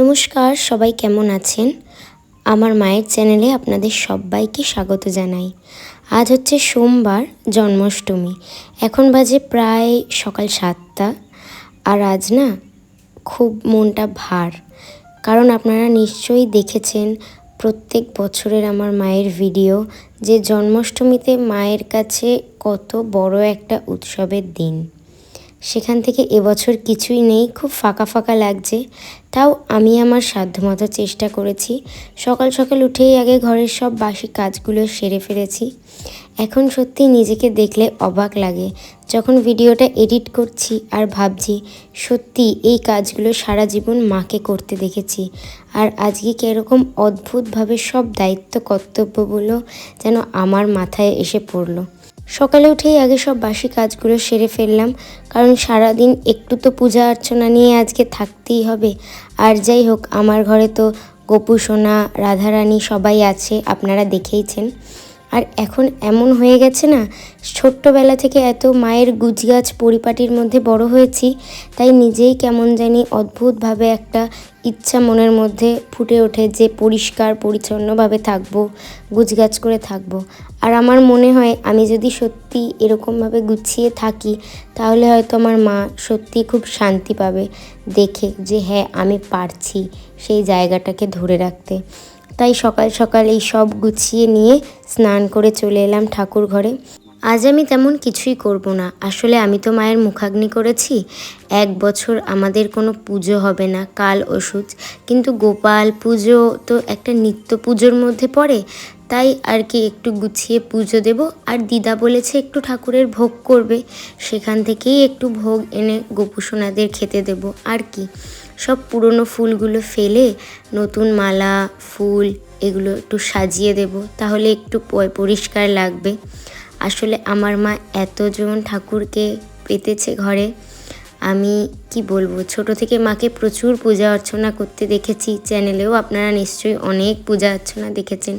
নমস্কার, সবাই কেমন আছেন? আমার মায়ের চ্যানেলে আপনাদের সবাইকে স্বাগত জানাই। আজ হচ্ছে সোমবার, জন্মাষ্টমী। এখন বাজে প্রায় সকাল সাতটা। আর আজ না, খুব মনটা ভার। কারণ আপনারা নিশ্চয়ই দেখেছেন, প্রত্যেক বছরের আমার মায়ের ভিডিও যে জন্মাষ্টমীতে মায়ের কাছে কত বড় একটা উৎসবের দিন। সেখান থেকে এবছর কিছুই নেই, খুব ফাঁকা ফাঁকা লাগছে। তাও আমি আমার সাধ্যমতো চেষ্টা করেছি। সকাল সকাল উঠেই আগে ঘরের সব বাসি কাজগুলো সেরে ফেলেছি। এখন সত্যি নিজেকে দেখলে অবাক লাগে। যখন ভিডিওটা এডিট করছি আর ভাবছি, সত্যি এই কাজগুলো সারা জীবন মাকে করতে দেখেছি। আর আজকে কীরকম অদ্ভুতভাবে সব দায়িত্ব কর্তব্যগুলো যেন আমার মাথায় এসে পড়ল। সকালে উঠেই আগে সব বাসি কাজগুলো সেরে ফেললাম, কারণ সারাদিন একটু তো পূজা অর্চনা নিয়ে আজকে থাকতেই হবে। আর যাই হোক, আমার ঘরে তো গোপু, সোনা, রাধারানী সবাই আছে, আপনারা দেখেইছেন। আর এখন এমন হয়ে গেছে না, ছোট্টবেলা থেকে এত মায়ের গুজগাছ পরিপাটির মধ্যে বড় হয়েছি, তাই নিজেই কেমন জানি অদ্ভুতভাবে একটা ইচ্ছা মনের মধ্যে ফুটে ওঠে যে পরিষ্কার, পরিচ্ছন্নভাবে থাকব, গুজগাছ করে থাকব। আর আমার মনে হয় আমি যদি সত্যি এরকমভাবে গুছিয়ে থাকি, তাহলে হয়তো আমার মা সত্যি খুব শান্তি পাবে দেখে যে হ্যাঁ আমি পারছি সেই জায়গাটাকে ধরে রাখতে। তাই সকাল সকাল এই সব গুছিয়ে নিয়ে স্নান করে চলে এলাম ঠাকুর ঘরে। আজ আমি তেমন কিছুই করব না। আসলে আমি তো মায়ের মুখাগ্নি করেছি। এক বছর আমাদের কোনো পুজো হবে না, কাল ওষুধ। কিন্তু গোপাল পুজো তো একটা নিত্য পুজোর মধ্যে পড়ে। তাই আর কি একটু গুছিয়ে পুজো দেব। আর দিদা বলেছে একটু ঠাকুরের ভোগ করবে। সেখান থেকেই একটু ভোগ এনে গোপুসোনাদের খেতে দেব। আর কি। সব পুরনো ফুলগুলো ফেলে নতুন মালা, ফুল এগুলো একটু সাজিয়ে দেব, তাহলে একটু পরিষ্কার লাগবে। আসলে আমার মা এতজন ঠাকুরকে পেতেছে ঘরে। আমি কি বলব, ছোট থেকে মাকে প্রচুর পূজা অর্চনা করতে দেখেছি, চ্যানেলেও আপনারা নিশ্চয়ই অনেক পূজা অর্চনা দেখেছেন।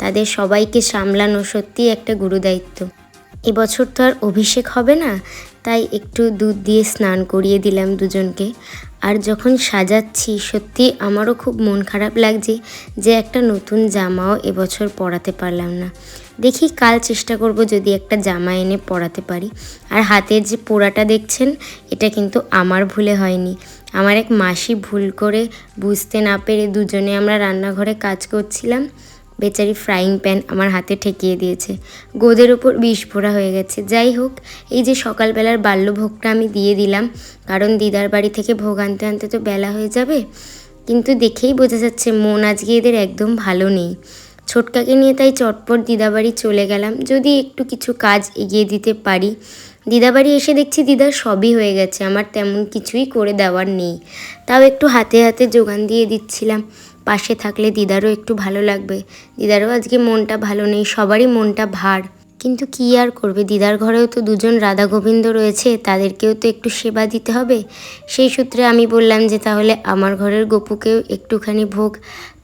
তাদের সবাইকে সামলানো সত্যিই একটা গুরুদায়িত্ব। এবছর তো আর অভিষেক হবে না, তাই একটু দুধ দিয়ে স্নান করিয়ে দিলাম দুজনকে। আর যখন সাজাচ্ছি, সত্যি আমারও খুব মন খারাপ লাগছে যে একটা নতুন জামাও এবছর পরাতে পারলাম না। দেখি কাল চেষ্টা করব যদি একটা জামা এনে পরাতে পারি। আর হাতের যে পোড়াটা দেখছেন, এটা কিন্তু আমার ভুলে হয়নি। আমার এক মাসি ভুল করে বুঝতে না পেরে দুজনে আমরা রান্নাঘরে কাজ করছিলাম। বেচারি ফ্রাইং প্যান আমার হাতে ঠেকিয়ে দিয়েছে। গোদের ওপর বিষ ফোড়া হয়ে গেছে। যাই হোক, এই যে সকালবেলার বাল্যভোগটা আমি দিয়ে দিলাম, কারণ দিদার বাড়ি থেকে ভোগ আনতে আনতে তো বেলা হয়ে যাবে, কিন্তু দেখেই বোঝা যাচ্ছে মন আজকে এদের একদম ভালো নেই। ছোটকাকে নিয়ে তাই চটপট দিদাবাড়ি চলে গেলাম। যদি একটু কিছু কাজ এগিয়ে দিতে পারি দিদাবাড়ি এসে দেখছি দিদার সবই হয়ে গেছে। আমার তেমন কিছুই করে দেওয়ার নেই। তাও একটু হাতে হাতে যোগান দিয়ে দিচ্ছিলাম। পাশে থাকলে দিদারও একটু ভালো লাগবে। দিদারও আজকে মনটা ভালো নেই, সবারই মনটা ভার। কিন্তু কি আর করবে? দিদার ঘরেও তো দুজন রাধা গোবিন্দ রয়েছে, তাদেরকেও তো একটু সেবা দিতে হবে। সেই সূত্রে আমি বললাম যে, তাহলে আমার ঘরের গপুকেও একটুখানি ভোগ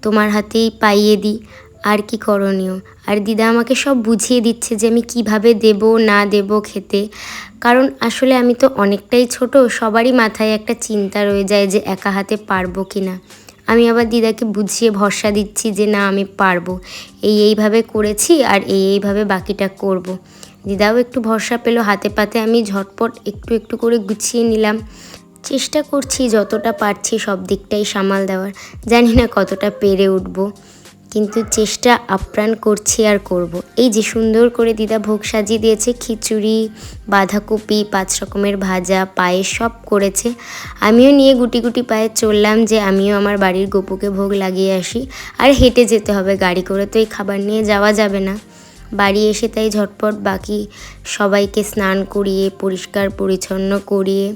তোমার হাতেই পাইয়ে দিই। আর কি করণীয়? আর দিদা আমাকে সব বুঝিয়ে দিচ্ছে যে আমি কীভাবে দেব, না দেব খেতে। কারণ আসলে আমি তো অনেকটাই ছোট, সবারই মাথায় একটা চিন্তা রয়ে যায় যে একা হাতে পারব কি না। আমি আবার দিদাকে বুঝিয়ে ভরসা দিচ্ছি যে না, আমি পারব। এই এইভাবে করেছি আর এই এইভাবে বাকিটা করব। দিদাও একটু ভরসা পেল, হাতে পাতে আমি ঝটপট একটু একটু করে গুছিয়ে নিলাম। চেষ্টা করছি যতটা পারছি সব দিকটাই সামাল দেওয়ার। জানি না কতটা পেরে উঠবো। কিন্তু চেষ্টা আপ্রাণ করছি আর করব। এই যে সুন্দর করে দিদা ভোগ সাজিয়ে দিয়েছে, খিচুড়ি, বাঁধাকপি, পাঁচ রকমের ভাজা, পায়েস সব করেছে। আমিও নিয়ে গুটি গুটি পায়ে চললাম যে আমিও আমার বাড়ির গোপুকে ভোগ লাগিয়ে আসি। আর হেঁটে যেতে হবে গাড়ি করে, তো এই খাবার নিয়ে যাওয়া যাবে না। বাড়ি এসে তাই ঝটপট বাকি সবাইকে স্নান করিয়ে, পরিষ্কার পরিচ্ছন্ন করিয়ে,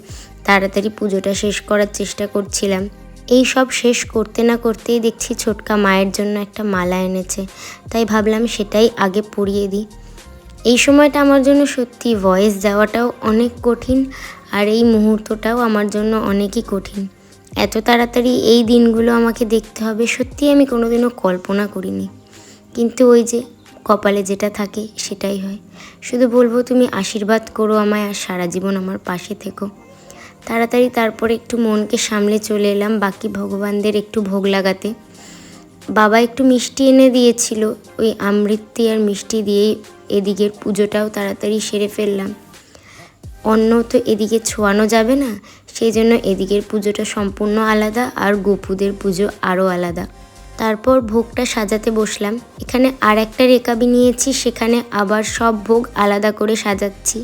তাড়াতাড়ি পুজোটা শেষ করার চেষ্টা করছিলাম। এই সব শেষ করতে না করতেই দেখছি ছোটকা মায়ের জন্য একটা মালা এনেছে। তাই ভাবলাম সেটাই আগে পরিয়ে দিই। এই সময়টা আমার জন্য সত্যি ভয়েস যাওয়াটাও অনেক কঠিন আর এই মুহূর্তটাও আমার জন্য অনেকই কঠিন। এত তাড়াতাড়ি এই দিনগুলো আমাকে দেখতে হবে সত্যি আমি কোনোদিনও কল্পনা করিনি। কিন্তু ওই যে কপালে যেটা থাকে সেটাই হয়। শুধু বলব তুমি আশীর্বাদ করো আমায় আর সারা জীবন আমার পাশে থেকো। তাড়াতাড়ি তারপরে একটু মনকে সামলে চলে এলাম বাকি ভগবানদের একটু ভোগ লাগাতে। বাবা একটু মিষ্টি এনে দিয়েছিল, ওই আমৃত্তি আর মিষ্টি দিয়েই এদিকের পুজোটাও তাড়াতাড়ি সেরে ফেললাম। অন্য তো এদিকে ছোঁয়ানো যাবে না সেই জন্য এদিকের পুজোটা সম্পূর্ণ আলাদা আর গোপুদের পুজো আরও আলাদা। তারপর ভোগটা সাজাতে বসলাম। এখানে আর একটা রেকাবি নিয়েছি, সেখানে আবার সব ভোগ আলাদা করে সাজাচ্ছি।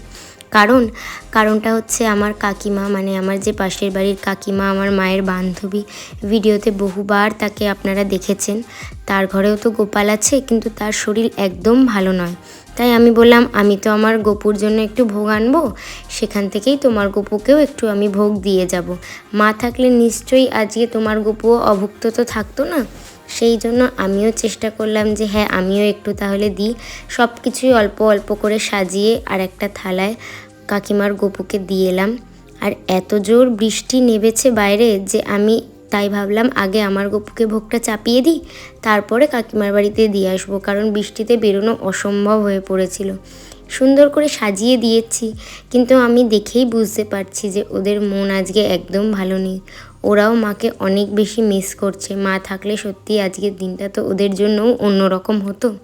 কারণ, কারণটা হচ্ছে আমার কাকিমা মানে আমার যে পাশের বাড়ির কাকিমা, আমার মায়ের বান্ধবী ভিডিওতে বহুবার তাকে আপনারা দেখেছেন। তার ঘরেও তো গোপাল আছে, কিন্তু তার শরীর একদম ভালো নয়। তাই আমি বললাম, আমি তো আমার গোপুর জন্য একটু ভোগ আনব, সেখান থেকেই তোমার গোপুকেও একটু আমি ভোগ দিয়ে যাব। মা থাকলে নিশ্চয়ই আজকে তোমার গোপুও অভুক্ত তো থাকতো না? সেই জন্য আমিও চেষ্টা করলাম যে হ্যাঁ আমিও একটু তাহলে দিই। সব কিছুই অল্প অল্প করে সাজিয়ে আর একটা থালায় কাকিমার গোপুকে দিয়ে এলাম। আর এত জোর বৃষ্টি নেবেছে বাইরে যে আমি তাই ভাবলাম আগে আমার গপুকে ভোগটা চাপিয়ে দিই, তারপরে কাকিমার বাড়িতে দিয়ে আসব, কারণ বৃষ্টিতে বেরোনো অসম্ভব হয়ে পড়েছিল। সুন্দর করে সাজিয়ে দিয়েছি, কিন্তু আমি দেখেই বুঝতে পারছি যে ওদের মন আজকে একদম ভালো নেই। ওরাও মাকে অনেক বেশি মিস করছে। মা থাকলে সত্যি আজকের দিনটা তো ওদের জন্যও অন্যরকম হতো।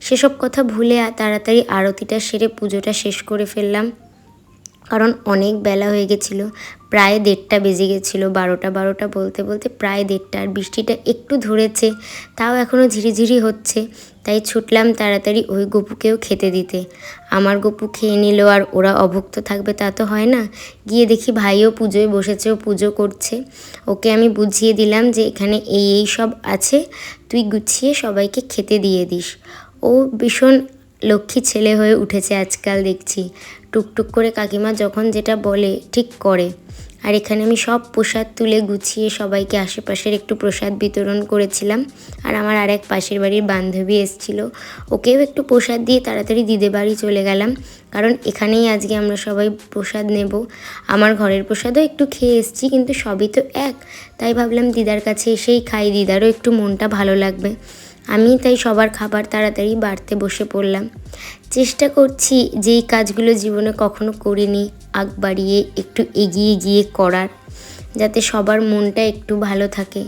সেসব কথা ভুলে তাড়াতাড়ি আরতিটা সেরে পুজোটা শেষ করে ফেললাম। কারণ অনেক বেলা হয়ে গেছিল, প্রায় দেড়টা বেজে গেছিল, বারোটা বারোটা বলতে বলতে প্রায় দেড়টা। আর বৃষ্টিটা একটু ধরেছে, তাও এখনও ঝিরিঝিরি হচ্ছে, তাই ছুটলাম তাড়াতাড়ি ওই গপুকেও খেতে দিতে। আমার গপু খেয়ে নিল, আর ওরা অভুক্ত থাকবে তা তো হয় না। গিয়ে দেখি ভাইও পুজোয় বসেছে, ও পুজো করছে। ওকে আমি বুঝিয়ে দিলাম যে এখানে এই এই সব আছে, তুই গুছিয়ে সবাইকে খেতে দিয়ে দিস। ও ভীষণ লক্ষ্মী ছেলে হয়ে উঠেছে আজকাল দেখছি। টুকটুক করে কাকিমা যখন যেটা বলে, ঠিক করে। আর এখানে আমি সব প্রসাদ তুলে গুছিয়ে সবাইকে আশেপাশের একটু প্রসাদ বিতরণ করেছিলাম। আর আমার আর এক পাশের বাড়ির বান্ধবী এসেছিল। ওকেও একটু প্রসাদ দিয়ে তাড়াতাড়ি দিদে বাড়ি চলে গেলাম। কারণ এখানেই আজকে আমরা সবাই প্রসাদ নেব। আমার ঘরের প্রসাদও একটু খেয়ে এসেছি, কিন্তু সবই তো এক। তাই ভাবলাম দিদার কাছে এসেই খাই। দিদারও একটু মনটা ভালো লাগবে। আমি তাই সবার খাবার তাড়াতাড়ি বাড়তে বসে পড়লাম। চেষ্টা করছি যেই কাজগুলো জীবনে কখনো করিনি, আগ বাড়িয়ে একটু এগিয়ে গিয়ে করার, যাতে সবার মনটা একটু ভালো থাকে।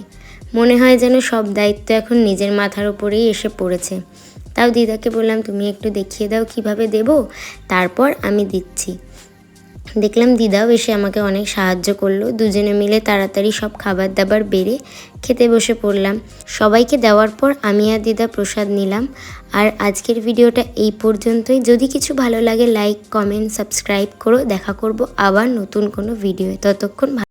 মনে হয় যেন সব দায়িত্ব এখন নিজের মাথার উপরেই এসে পড়েছে। তাও দিদাকে বললাম, তুমি একটু দেখিয়ে দাও কীভাবে দেব? তারপর আমি দিচ্ছি। দেখলাম দিদাও এসে আমাকে অনেক সাহায্য করল। দুজনে মিলে তাড়াতাড়ি সব খাবার দাবার বেড়ে খেতে বসে পড়লাম। সবাইকে দেওয়ার পর আমি আর দিদা প্রসাদ নিলাম। আর আজকের ভিডিওটা এই পর্যন্তই। যদি কিছু ভালো লাগে লাইক কমেন্ট সাবস্ক্রাইব করো। দেখা করব আবার নতুন কোনো ভিডিও ততক্ষণ